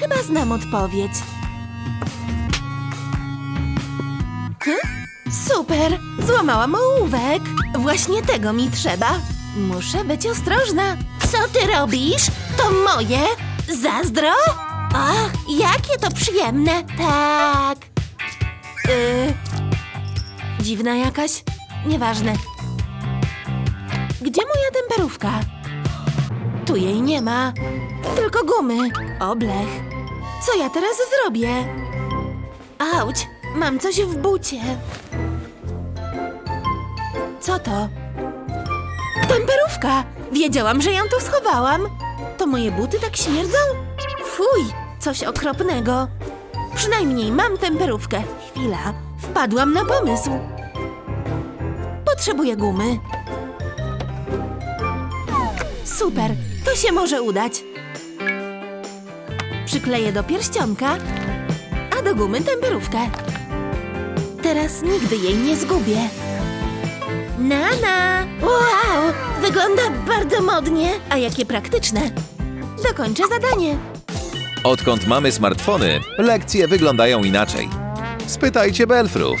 Chyba znam odpowiedź. Hm? Super! Złamałam ołówek. Właśnie tego mi trzeba. Muszę być ostrożna. Co ty robisz? To moje? Zazdro? Ach, jakie to przyjemne. Tak. Yy, dziwna jakaś? Nieważne. Gdzie moja temperówka? Tu jej nie ma. Tylko gumy. Oblech. Co ja teraz zrobię? Auć, mam coś w bucie. Co to? Temperówka! Wiedziałam, że ją tu schowałam. To moje buty tak śmierdzą? Fuj, coś okropnego. Przynajmniej mam temperówkę. Chwila, wpadłam na pomysł. Potrzebuję gumy. Super, to się może udać. Przykleję do pierścionka, a do gumy temperówkę. Teraz nigdy jej nie zgubię. Nana! Wow! Wygląda bardzo modnie, a jakie praktyczne. Dokończę zadanie. Odkąd mamy smartfony, lekcje wyglądają inaczej. Spytajcie Belfrów.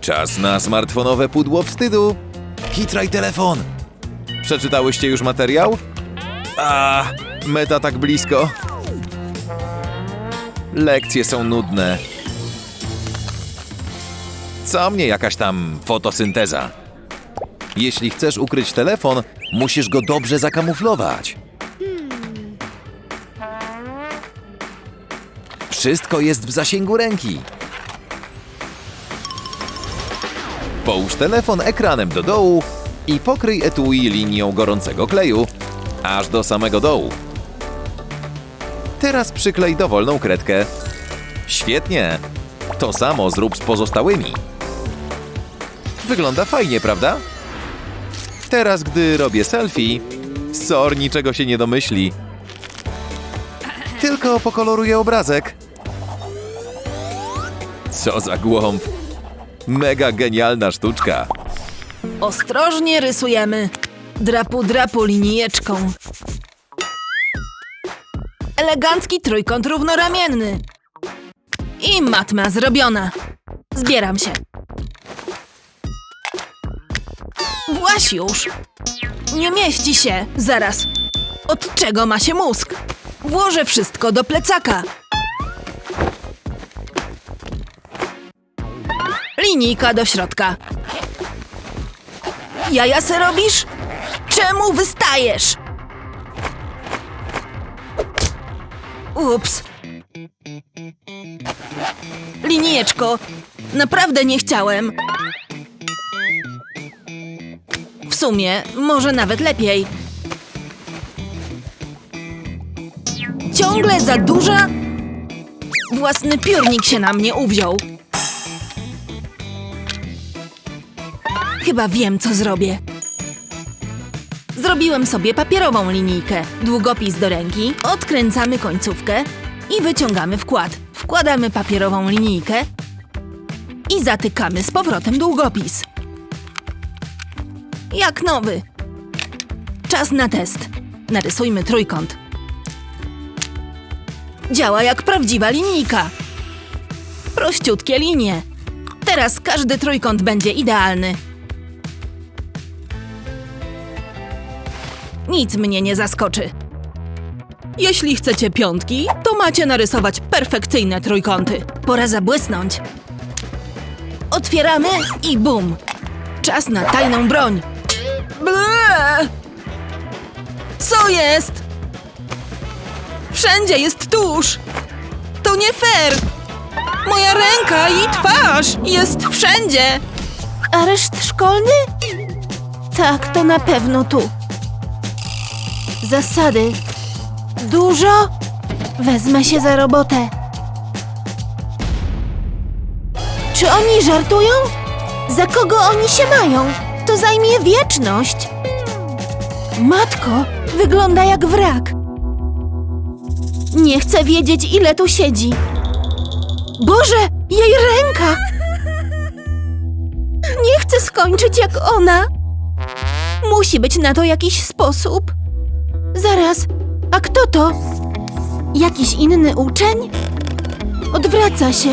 Czas na smartfonowe pudło wstydu. Hitraj telefon. Przeczytałyście już materiał? A, meta tak blisko. Lekcje są nudne. Co mnie jakaś tam fotosynteza? Jeśli chcesz ukryć telefon, musisz go dobrze zakamuflować. Wszystko jest w zasięgu ręki. Połóż telefon ekranem do dołu i pokryj etui linią gorącego kleju, aż do samego dołu. Teraz przyklej dowolną kredkę. Świetnie! To samo zrób z pozostałymi. Wygląda fajnie, prawda? Teraz, gdy robię selfie, Sor niczego się nie domyśli. Tylko pokoloruję obrazek. Co za głąb. Mega genialna sztuczka. Ostrożnie rysujemy. Drapu, drapu linijeczką. Elegancki trójkąt równoramienny. I matma zrobiona. Zbieram się. Właś już. Nie mieści się. Zaraz. Od czego ma się mózg? Włożę wszystko do plecaka. Linijka do środka. Jaja se robisz? Czemu wystajesz? Ups. Linijeczko, naprawdę nie chciałem. W sumie, może nawet lepiej. Ciągle za duża? Własny piórnik się na mnie uwziął. Chyba wiem, co zrobię. Zrobiłem sobie papierową linijkę, długopis do ręki, odkręcamy końcówkę i wyciągamy wkład. Wkładamy papierową linijkę i zatykamy z powrotem długopis. Jak nowy. Czas na test. Narysujmy trójkąt. Działa jak prawdziwa linijka. Prościutkie linie. Teraz każdy trójkąt będzie idealny. Nic mnie nie zaskoczy. Jeśli chcecie piątki, to macie narysować perfekcyjne trójkąty. Pora zabłysnąć. Otwieramy i bum! Czas na tajną broń. Ble! Co jest? Wszędzie jest tusz. To nie fair. Moja ręka i twarz jest wszędzie. Areszt szkolny? Tak, to na pewno tu. Zasady. Dużo? Wezmę się za robotę. Czy oni żartują? Za kogo oni się mają? To zajmie wieczność. Matko, wygląda jak wrak. Nie chcę wiedzieć, ile tu siedzi. Boże, jej ręka! Nie chcę skończyć jak ona. Musi być na to jakiś sposób. Zaraz, a kto to? Jakiś inny uczeń? Odwraca się.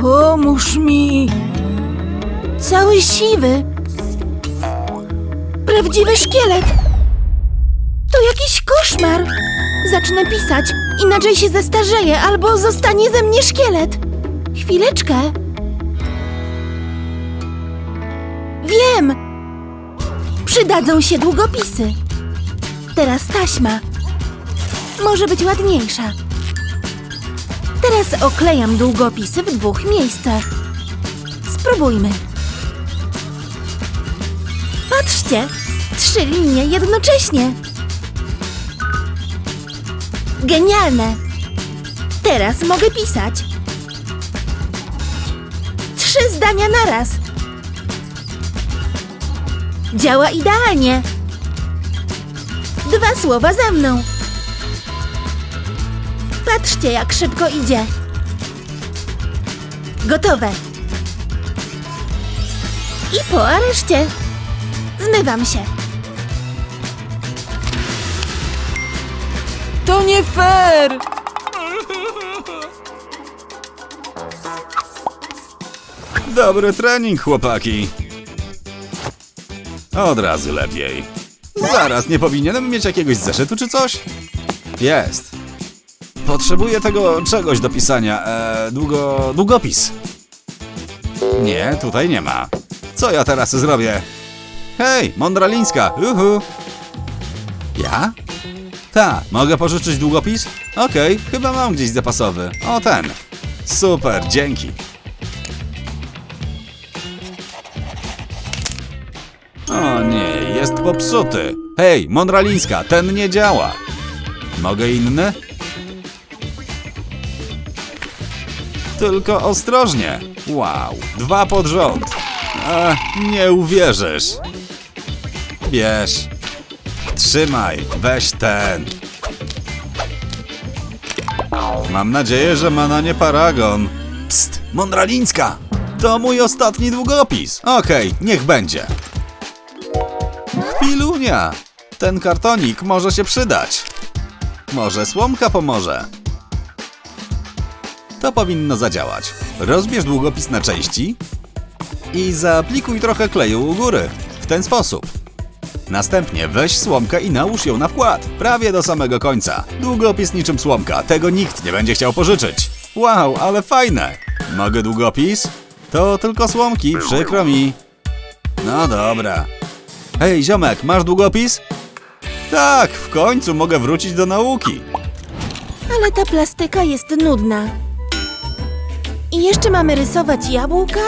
Pomóż mi. Cały siwy. Prawdziwy szkielet. To jakiś koszmar. Zacznę pisać, inaczej się zestarzeję albo zostanie ze mnie szkielet. Chwileczkę. Wiem. Przydadzą się długopisy. Teraz taśma. Może być ładniejsza. Teraz oklejam długopisy w dwóch miejscach. Spróbujmy. Patrzcie! Trzy linie jednocześnie. Genialne! Teraz mogę pisać. Trzy zdania naraz. Działa idealnie. Dwa słowa za mną. Patrzcie, jak szybko idzie. Gotowe. I po areszcie. Zmywam się. To nie fair! Dobry trening, chłopaki. Od razu lepiej. Zaraz, nie powinienem mieć jakiegoś zeszytu czy coś? Jest. Potrzebuję tego czegoś do pisania. E, długo... długopis. Nie, tutaj nie ma. Co ja teraz zrobię? Hej, Mądralińska, uhu. Ja? Ta, mogę pożyczyć długopis? Okej, chyba mam gdzieś zapasowy. O, ten. Super, dzięki. Popsuty. Hej, Mondralińska, ten nie działa. Mogę inny? Tylko ostrożnie. Wow, dwa pod rząd. Nie uwierzysz. Bierz. Trzymaj, weź ten. Mam nadzieję, że ma na nie paragon. Psst, Mondralińska! To mój ostatni długopis. Okej, niech będzie. Ten kartonik może się przydać. Może słomka pomoże. To powinno zadziałać. Rozbierz długopis na części i zaaplikuj trochę kleju u góry. W ten sposób. Następnie weź słomkę i nałóż ją na wkład, prawie do samego końca. Długopis niczym słomka, tego nikt nie będzie chciał pożyczyć. Wow, ale fajne! Mogę długopis? To tylko słomki, przykro mi. No dobra. Hej, ziomek, masz długopis? Tak, w końcu mogę wrócić do nauki. Ale ta plastyka jest nudna. I jeszcze mamy rysować jabłka?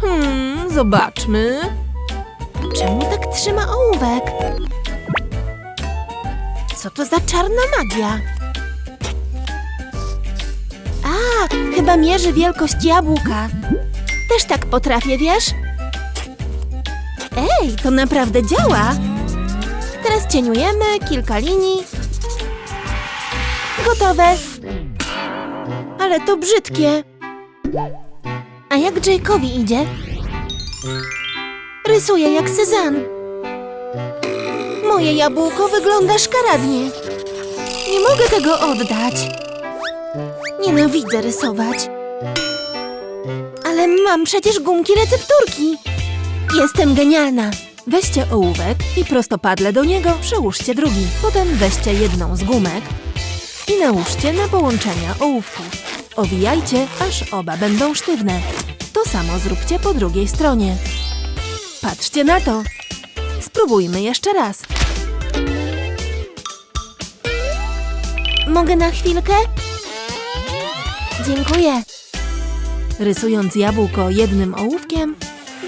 Hmm, zobaczmy. Czemu tak trzyma ołówek? Co to za czarna magia? A, chyba mierzy wielkość jabłka. Też tak potrafię, wiesz? Ej, to naprawdę działa. Teraz cieniujemy kilka linii. Gotowe. Ale to brzydkie. A jak Jake'owi idzie? Rysuje jak Cezanne. Moje jabłko wygląda szkaradnie. Nie mogę tego oddać. Nienawidzę rysować. Ale mam przecież gumki recepturki. Jestem genialna. Weźcie ołówek i prostopadle do niego przyłóżcie drugi. Potem weźcie jedną z gumek i nałóżcie na połączenia ołówków. Owijajcie, aż oba będą sztywne. To samo zróbcie po drugiej stronie. Patrzcie na to. Spróbujmy jeszcze raz. Mogę na chwilkę? Dziękuję. Rysując jabłko jednym ołówkiem,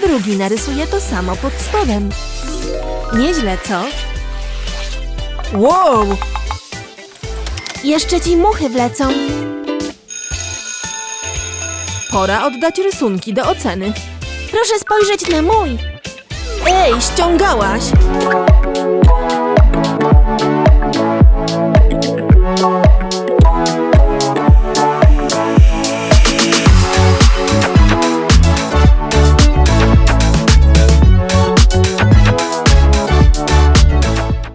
drugi narysuje to samo pod spodem. Nieźle, co? Wow! Jeszcze ci muchy wlecą. Pora oddać rysunki do oceny. Proszę spojrzeć na mój. Ej, ściągałaś!